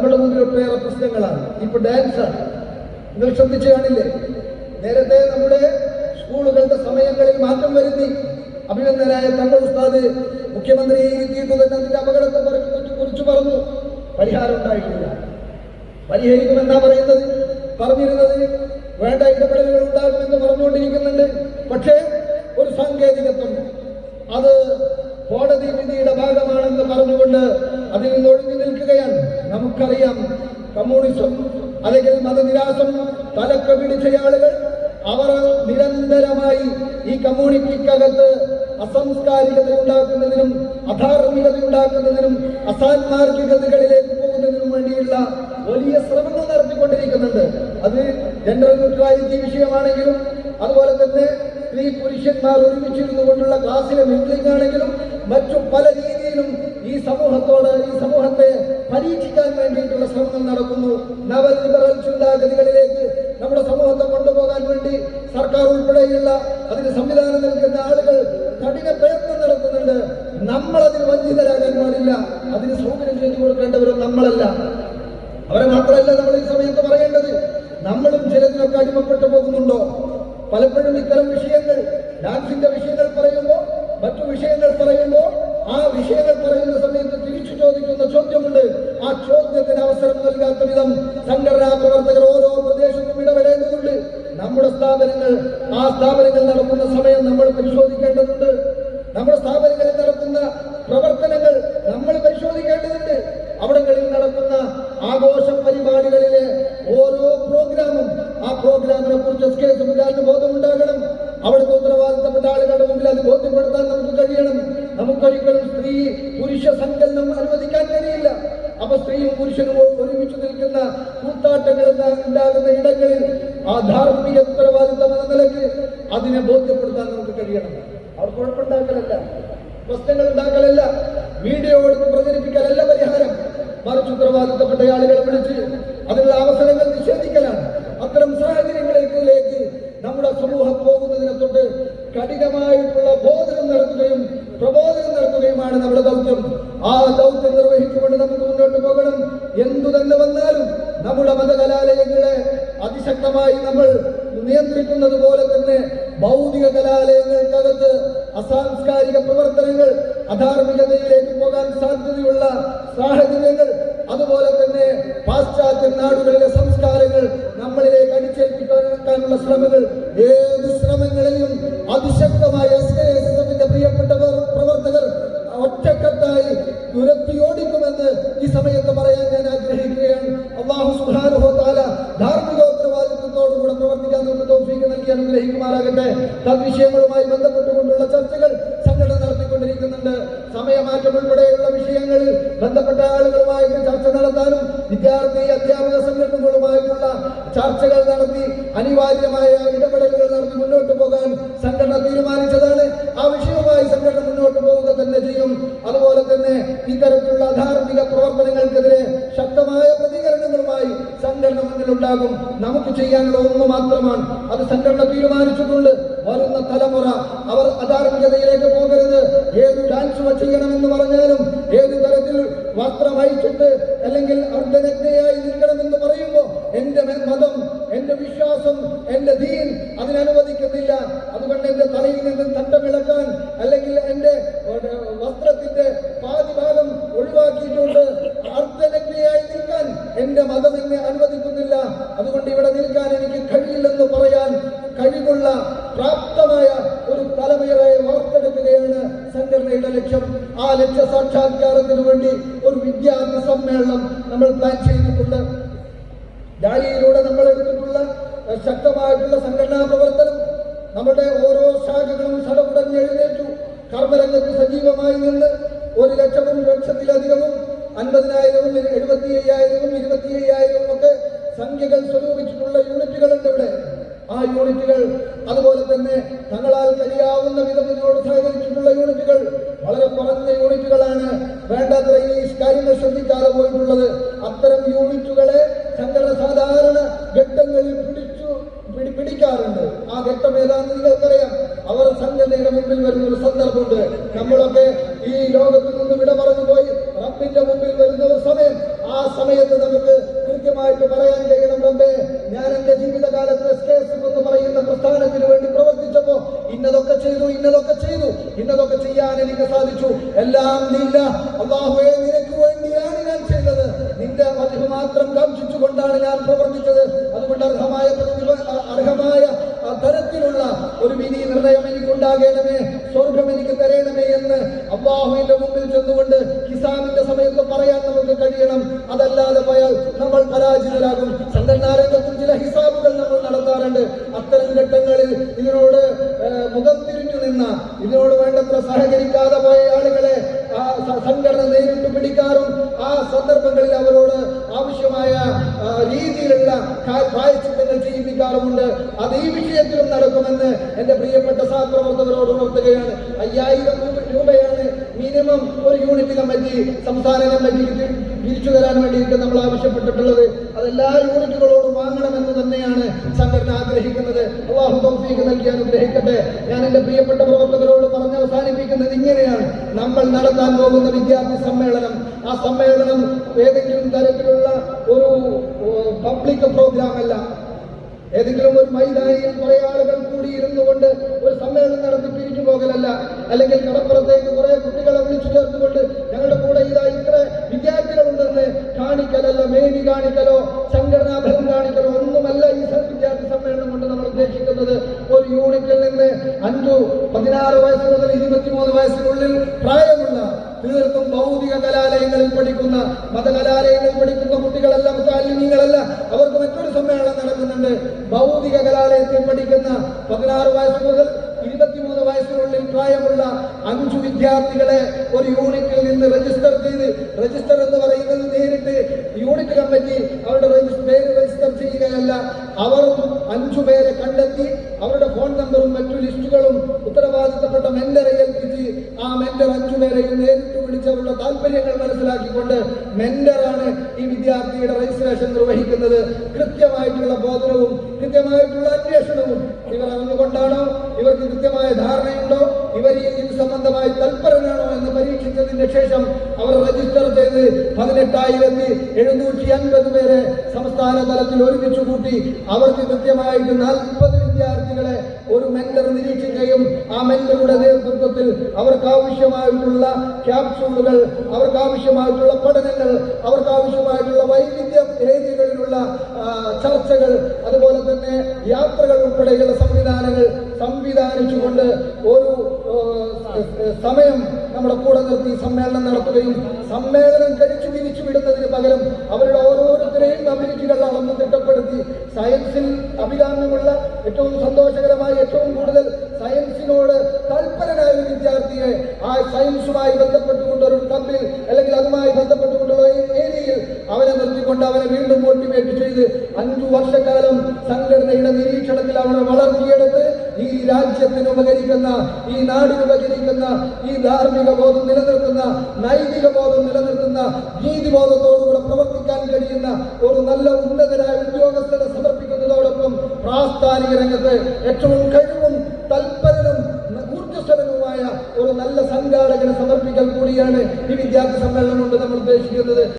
നമ്മുടെ മുമ്പിൽ ഒട്ടേറെ പ്രശ്നങ്ങളാണ് ഇപ്പൊ ഡാൻസാണ് നിങ്ങൾ ശ്രദ്ധിച്ചു കാണില്ലേ? നേരത്തെ നമ്മുടെ സ്കൂളുകളുടെ സമയങ്ങളിൽ മാറ്റം വരുത്തി അഭിനന്ദനായ തങ്ങൾ ഉസ്താദ് മുഖ്യമന്ത്രി തന്നെ അതിന്റെ അപകടത്തെ കുറിച്ച് പറഞ്ഞു. പരിഹാരം ഉണ്ടായിട്ടില്ല. പരിഹരിക്കുമെന്നാ പറയുന്നത്? പറഞ്ഞിരുന്നത് വേണ്ട ഇടപെടലുകൾ ഉണ്ടാകുമെന്ന് പറഞ്ഞുകൊണ്ടിരിക്കുന്നുണ്ട്. പക്ഷേ ഒരു സാങ്കേതികത്വം. അത് കോടതി വിധിയുടെ ഭാഗമാണെന്ന് പറഞ്ഞുകൊണ്ട് അതിൽ നിന്ന് ഒഴിഞ്ഞു നിൽക്കുകയാണ്. നമുക്കറിയാം കമ്മ്യൂണിസം അല്ലെങ്കിൽ മതനിരാസം തലക്ക പിടിച്ച ആളുകൾ അവർ നിരന്തരമായി ഈ കമ്മ്യൂണിറ്റിക്കകത്ത് അസംസ്കാരികത ഉണ്ടാക്കുന്നതിനും അധാർമികത ഉണ്ടാക്കുന്നതിനും അസാൻമാർഗികതകളിലേക്ക് പോകുന്നതിനും വേണ്ടിയുള്ള വലിയ ശ്രമങ്ങൾ നടത്തിക്കൊണ്ടിരിക്കുന്നുണ്ട്. അത് ജനറൽ ന്യൂട്രാലിറ്റി വിഷയമാണെങ്കിലും അതുപോലെ തന്നെ സ്ത്രീ പുരുഷന്മാർ ഒരുമിച്ചിരുന്നു കൊണ്ടുള്ള ക്ലാസ്സിലെ മിംഗ്ലിംഗ് ആണെങ്കിലും മറ്റു പല രീതിയിലും ഈ സമൂഹത്തോട് ഈ സമൂഹത്തെ പരീക്ഷിക്കാൻ വേണ്ടിയിട്ടുള്ള ശ്രമങ്ങൾ നടക്കുന്നു. നവ ലിബറൽ ചിന്താഗതികളിലേക്ക് നമ്മുടെ സമൂഹത്തെ കൊണ്ടുപോകാൻ വേണ്ടി സർക്കാർ ഉൾപ്പെടെയുള്ള അതിന് സംവിധാനം നൽകുന്ന ആളുകൾ കഠിന പ്രയത്നം നടത്തുന്നുണ്ട്. നമ്മൾ അതിൽ വഞ്ചിതരാകാൻ പാടില്ല. അതിന് സൗകര്യം ചെയ്തു കൊടുക്കേണ്ടവരും നമ്മളല്ല. അവരെ മാത്രമല്ല നമ്മൾ ഈ സമയത്ത് പറയേണ്ടത്. നമ്മളും ചിലതിനൊക്കെ അടിമപ്പെട്ടു പോകുന്നുണ്ടോ? പലപ്പോഴും ഇത്തരം വിഷയങ്ങൾ ഡാൻസിന്റെ വിഷയങ്ങൾ പറയുമ്പോൾ വിഷയങ്ങൾ പറയുമ്പോൾ ആ വിഷയങ്ങൾ പറയുന്ന സമയത്ത് തിരിച്ചു ചോദിക്കുന്ന ചോദ്യമുണ്ട്. ആ ചോദ്യത്തിന് അവസരം നൽകാത്ത വിധം സംഘടനാ പ്രവർത്തകർ ഓരോ പ്രദേശത്തും ഇടപെടേണ്ടതുണ്ട്. നമ്മുടെ സ്ഥാപനങ്ങൾ ആ സ്ഥാപനങ്ങൾ നടക്കുന്ന സമയം നമ്മൾ പരിശോധിക്കേണ്ടതുണ്ട്. നമ്മുടെ സ്ഥാപനങ്ങളിൽ നടക്കുന്ന പ്രവർത്തനങ്ങൾ നമ്മൾ പരിശോധിക്കേണ്ടതുണ്ട്. അവിടങ്ങളിൽ നടക്കുന്ന ആഘോഷ പരിപാടികളിലെ ഓരോ പ്രോഗ്രാമും ആ പ്രോഗ്രാമിനെ കുറിച്ച് എസ് കെ ബോധമുണ്ടാകണം. നമുക്കൊരിക്കലും സ്ത്രീ പുരുഷ സങ്കല്പം അനുവദിക്കാൻ കഴിയില്ല. അപ്പൊ സ്ത്രീയും പുരുഷനും ഒരുമിച്ച് നിൽക്കുന്ന കൂത്താട്ടങ്ങൾ ഉണ്ടാകുന്ന ഇടങ്ങളിൽ ആ ധാർമ്മിക ഉത്തരവാദിത്തം എന്ന നിലയ്ക്ക് അതിനെ ബോധ്യപ്പെടുത്താൻ നമുക്ക് കഴിയണം. അവർ കുഴപ്പമുണ്ടാക്കലല്ല. പ്രശ്നങ്ങൾ ഉണ്ടാക്കലല്ല. വീഡിയോ എടുത്ത് പ്രചരിപ്പിക്കലല്ല പരിഹാരം. മറിച്ച് ഉത്തരവാദിത്തപ്പെട്ട ആളുകളെ വിളിച്ച് നമ്മുടെ മതകലാലയങ്ങളെ അതിശക്തമായി നമ്മൾ നിയന്ത്രിക്കുന്നത് പോലെ തന്നെ ഭൗതിക കലാലയങ്ങൾക്കകത്ത് അസാംസ്കാരിക പ്രവർത്തനങ്ങൾ അധാർമികതയിലേക്ക് പോകാൻ സാധ്യതയുള്ള സാഹചര്യങ്ങൾ അതുപോലെ തന്നെ പാശ്ചാത്യ നാടുകളിലെ സംസ്കാരങ്ങൾ നമ്മളിലേക്ക് അടിച്ചേൽപ്പിക്കാനുള്ള ശ്രമങ്ങൾ തദ്വിഷയങ്ങളുമായി ബന്ധപ്പെട്ടുകൊണ്ടുള്ള ചർച്ചകൾ സംഘടന നടത്തിക്കൊണ്ടിരിക്കുന്നുണ്ട്. സമയമാറ്റം ഉൾപ്പെടെയുള്ള വിഷയങ്ങളിൽ ബന്ധപ്പെട്ട ആളുകളുമായിട്ട് ചർച്ച നടത്താനും വിദ്യാർത്ഥി അധ്യാപക സംഘടനകളുമായിട്ടുള്ള ചർച്ചകൾ നടത്തി അനിവാര്യമായ ഇടപെടലുകൾ നമുക്ക് ചെയ്യാനുള്ള ഒന്ന് മാത്രമാണ്. അത് സംഘടന തീരുമാനിച്ചിട്ടുണ്ട്. വരുന്ന തലമുറ അവർ അധാർമികതയിലേക്ക് പോകരുത്. ഏത് ഡാൻസ് ചെയ്യണമെന്ന് പറഞ്ഞാലും ഏത് തരത്തിൽ വസ്ത്രം അയച്ചിട്ട് അല്ലെങ്കിൽ അർദ്ധനഗ്നയായി നിൽക്കണമെന്ന് പറയുമ്പോൾ എന്റെ മതം എന്റെ വിശ്വാസം എന്റെ ദീൻ അതിനനുവദിക്കുന്നില്ല. അതുകൊണ്ട് എന്റെ തലയിൽ നിന്ന് തട്ടമിളക്കാൻ അല്ലെങ്കിൽ എന്റെ വസ്ത്രത്തിന്റെ പാതി പ്രാപ്തമായ ഒരു തലമുറയെ വാർത്തെടുക്കുകയാണ് സംഘടനയുടെ ലക്ഷ്യം. ആ ലക്ഷ്യ സാക്ഷാത്കാരത്തിനു വേണ്ടി ഒരു വിദ്യാർത്ഥി സമ്മേളനം നമ്മൾ പ്ലാൻ ചെയ്തിട്ടുണ്ട്. ഡാലിയിലൂടെ നമ്മൾ എടുത്തിട്ടുള്ള ശക്തമായിട്ടുള്ള സംഘടനാ പ്രവർത്തനം നമ്മുടെ ഓരോ ശാഖകളും സടകുടഞ്ഞ് എഴുന്നേറ്റു. കർമ്മരംഗത്ത് സജീവമായി നിന്ന് ഒരു ലക്ഷവും ലക്ഷത്തിലധികവും അൻപതിനായിരവും എഴുപത്തി അയ്യായിരവും ഇരുപത്തി അയ്യായിരവും ഒക്കെ സംഖ്യകൾ സ്വരൂപിച്ചിട്ടുള്ള യൂണിറ്റുകളുണ്ട് ഇവിടെ. ആ യൂണിറ്റുകൾ തന്നെ തങ്ങളാൽ കഴിയാവുന്ന വിധം ഇതിനോട് സഹകരിച്ചിട്ടുള്ള യൂണിറ്റുകൾ വളരെ കുറഞ്ഞ യൂണിറ്റുകളാണ്. വേണ്ടത്ര ഈ കാര്യങ്ങൾ ശ്രദ്ധിക്കാതെ പോയിട്ടുള്ളത്. അത്തരം യൂണിറ്റുകളെ സംഘടന സാധാരണ ഘട്ടങ്ങളിൽ പിടിച്ചു പിടിക്കാറുണ്ട്. ആ ഘട്ടം ഏതാണെന്ന് നിങ്ങൾക്കറിയാം. അവർ സംഘടനയുടെ മുമ്പിൽ വരുന്ന ഒരു സന്ദർഭമുണ്ട്. നമ്മളൊക്കെ ഈ ലോകത്തിൽ നിന്ന് വിട പറഞ്ഞു പോയി റബ്ബിന്റെ മുമ്പിൽ വരുന്ന ഒരു സമയം. ആ സമയത്ത് നമുക്ക് കൃത്യമായിട്ട് പറയാൻ കഴിയണം റബ്ബേ ഞാൻ എന്റെ ജീവിതകാലത്ത് എന്ന് പറയുന്ന പ്രസ്ഥാനത്തിന് വേണ്ടി ഇന്നതൊക്കെ ചെയ്തു ഇന്നതൊക്കെ ചെയ്തു. ഇന്നതൊക്കെ ചെയ്യാൻ എനിക്ക് സാധിച്ചു. എല്ലാം നില്ല. അള്ളാഹുവേ നിനക്ക് വേണ്ടിയാണ് ഞാൻ ചെയ്തത്. നിന്റെ അതിന് മാത്രം കാക്ഷിച്ചുകൊണ്ടാണ് ഞാൻ പ്രവർത്തിച്ചത്. അതുകൊണ്ട് അർഹമായ അർഹമായ തരത്തിലുള്ള ഒരു വിധി നിർണയം എനിക്കുണ്ടാകണമേ സ്വർഗം എനിക്ക് തരണമേ എന്ന് അള്ളാഹുവിന്റെ മുമ്പിൽ ചെന്നുകൊണ്ട് കിസാമിന്റെ സമയത്ത് പറയാൻ നമുക്ക് കഴിയണം. അതല്ലാതെ പോയാൽ നമ്മൾ പരാജിതരാകും. സംഘടനാരംഗത്തും ചില ഹിസാബുകൾ സന്ദർഭങ്ങളിൽ അവരോട് ആവശ്യമായ രീതിയിലുള്ള പ്രായച്ചിത്തങ്ങൾ ചെയ്യിപ്പിക്കാറുമുണ്ട് അത് ഈ വിഷയത്തിലും നടക്കുമെന്ന് എന്റെ പ്രിയപ്പെട്ട സഹപ്രവർത്തകരോട് ഉണർത്തുകയാണ് അയ്യായിരം രൂപയാണ് മിനിമം ഒരു യൂണിറ്റ് കമ്മിറ്റി സംസ്ഥാന കമ്മിറ്റിക്ക് തിരിച്ചു തരാൻ വേണ്ടിയിട്ട് നമ്മൾ ആവശ്യപ്പെട്ടിട്ടുള്ളത്. അതെല്ലാ യൂണിറ്റുകളോടും വാങ്ങണമെന്ന് തന്നെയാണ് സംഘടന ആഗ്രഹിക്കുന്നത്. അള്ളാഹു തൗഫീഖ് നൽകി അനുഗ്രഹിക്കട്ടെ. ഞാൻ എന്റെ പ്രിയപ്പെട്ട പ്രവർത്തകരോട് പറഞ്ഞ് അവസാനിപ്പിക്കുന്നത് ഇങ്ങനെയാണ്. നമ്മൾ നടത്താൻ പോകുന്ന വിദ്യാർത്ഥി സമ്മേളനം. ആ സമ്മേളനം ഏതെങ്കിലും തരത്തിലുള്ള ഒരു പബ്ലിക് പ്രോഗ്രാം അല്ല ഏതെങ്കിലും ഒരു മൈതാനിയിൽ കുറെ ആളുകൾ കൂടി ഇരുന്നു കൊണ്ട് ഒരു സമ്മേളനം നടത്തി പിരിഞ്ഞു പോകലല്ല. അല്ലെങ്കിൽ കടപ്പുറത്തേക്ക് കുറെ കുട്ടികളെ വിളിച്ചു ചേർത്തുകൊണ്ട് ഞങ്ങളുടെ കൂടെ ഇതാ ഇത്ര വിദ്യാർത്ഥികളുണ്ടെന്ന് കാണിക്കലല്ല മേനി കാണിക്കലോ സംഘടനാഭരം കാണിക്കലോ ഒന്നുമല്ല ഈ വിദ്യാർത്ഥി സമ്മേളനം കൊണ്ട് നമ്മൾ ഉദ്ദേശിക്കുന്നത്. ഒരു യൂണിറ്റിൽ നിന്ന് അഞ്ചു പതിനാറ് വയസ്സ് മുതൽ ഇരുപത്തിമൂന്ന് വയസ്സിനുള്ളിൽ പ്രായമുള്ള തീർത്തും ഭൗതിക കലാലയങ്ങളിൽ പഠിക്കുന്ന മതകലാലയങ്ങളിൽ പഠിക്കുന്ന കുട്ടികളല്ല മുത്താലിമീങ്ങളല്ല അവർക്ക് മറ്റൊരു സമ്മേളനം നടക്കുന്നുണ്ട്. ഭൗതിക കലാലയത്തിൽ പഠിക്കുന്ന പതിനാറ് വയസ്സ് മുതൽ വയസ്സിനുള്ളിൽ പ്രായമുള്ള അഞ്ചു വിദ്യാർത്ഥികളെ ഒരു യൂണിറ്റിൽ നിന്ന് രജിസ്റ്റർ ചെയ്ത് രജിസ്റ്റർ എന്ന് പറയുന്നത് നേരിട്ട് യൂണിറ്റ് കമ്മിറ്റി അവരുടെ പേര് രജിസ്റ്റർ ചെയ്യുകയല്ല. അവരും അഞ്ചു പേരെ കണ്ടെത്തി അവരുടെ ഫോൺ നമ്പറും മറ്റു ലിസ്റ്റുകളും ഉത്തരവാദിത്തപ്പെട്ട മെന്ററെ ഏൽപ്പിച്ച് ആ മെന്റർ അഞ്ചു പേരെയും നേരിട്ട് വിളിച്ച് അവരുടെ താല്പര്യങ്ങൾ മനസ്സിലാക്കിക്കൊണ്ട് മെന്ററാണ് ഈ വിദ്യാർത്ഥിയുടെ രജിസ്ട്രേഷൻ നിർവഹിക്കുന്നത്. കൃത്യമായിട്ടുള്ള ബോധനവും കൃത്യമായിട്ടുള്ള അന്വേഷണവും ഇവർ അറിഞ്ഞുകൊണ്ടാണോ ഇവർക്ക് കൃത്യമായ ധാരണയുണ്ടോ? ഇവർ ഈ ഇത് സംബന്ധമായി തൽപരനാണോ എന്ന് പരീക്ഷിച്ചതിന് ശേഷം അവർ രജിസ്റ്റർ ചെയ്ത് പതിനെട്ടായിരത്തി എഴുന്നൂറ്റി അൻപത് പേരെ സംസ്ഥാന തലത്തിൽ ഒരുമിച്ച് കൂട്ടി അവർക്ക് കൃത്യമായിട്ട് നാൽപ്പത് വിദ്യാർത്ഥികളെ ഒരു മെന്റർ നിരീക്ഷിക്കുകയും ആ മെന്ററുടെ നേതൃത്വത്തിൽ അവർക്ക് ആവശ്യമായിട്ടുള്ള ക്യാപ്സൂളുകൾ അവർക്ക് ആവശ്യമായിട്ടുള്ള പഠനങ്ങൾ അവർക്ക് ആവശ്യമായിട്ടുള്ള വൈവിധ്യ രീതികളിലുള്ള ചർച്ചകൾ അതുപോലെ തന്നെ യാത്രകൾ ഉൾപ്പെടെയുള്ള സംവിധാനങ്ങൾ സംവിധാനിച്ചുകൊണ്ട് ഒരു സമയം നമ്മുടെ കൂടെ നിർത്തി സമ്മേളനം നടത്തുകയും സമ്മേളനം കഴിച്ചു തിരിച്ചു വിടുന്നതിന് പകരം അവരുടെ ഓരോരുത്തരെയും അഭിരുചികൾ അളന്ന് തിട്ടപ്പെടുത്തി സയൻസിൽ അഭികാമ്യമുള്ള ഏറ്റവും സന്തോഷകരമായി ഏറ്റവും കൂടുതൽ വിദ്യാർത്ഥിയെ ആ സയൻസുമായി ബന്ധപ്പെട്ടുകൊണ്ട് ഒരു ക്ലബിൽ അല്ലെങ്കിൽ അതുമായി ബന്ധപ്പെട്ടുകൊണ്ടുള്ള ഏരിയയിൽ അവനെ നിർത്തിക്കൊണ്ട് അവനെ വീണ്ടും മോട്ടിവേറ്റ് ചെയ്ത് അഞ്ചു വർഷക്കാലം സംഘടനയുടെ നിരീക്ഷണത്തിൽ അവനെ വളർത്തിയെടുത്ത് ഈ രാജ്യത്തിന് ഉപകരിക്കുന്ന ഈ നാടിന് ഉപകരിക്കുന്ന ഈ ധാർമ്മിക ബോധം നിലനിർത്തുന്ന നൈതിക ബോധം നിലനിർത്തുന്ന നീതിബോധത്തോടുകൂടെ പ്രവർത്തിക്കാൻ കഴിയുന്ന ഒരു നല്ല ഉന്നതരായ ഉദ്യോഗസ്ഥരെ സമർപ്പിക്കുന്നതോടൊപ്പം പ്രാസ്ഥാനിക രംഗത്ത് ഏറ്റവും കഴിവും ഒരു നല്ല സംഘാടകന് സമർപ്പിക്കൽ കൂടിയാണ് ഈ വിദ്യാർത്ഥി സമ്മേളനം കൊണ്ട് നമ്മൾ ഉദ്ദേശിക്കുന്നത്.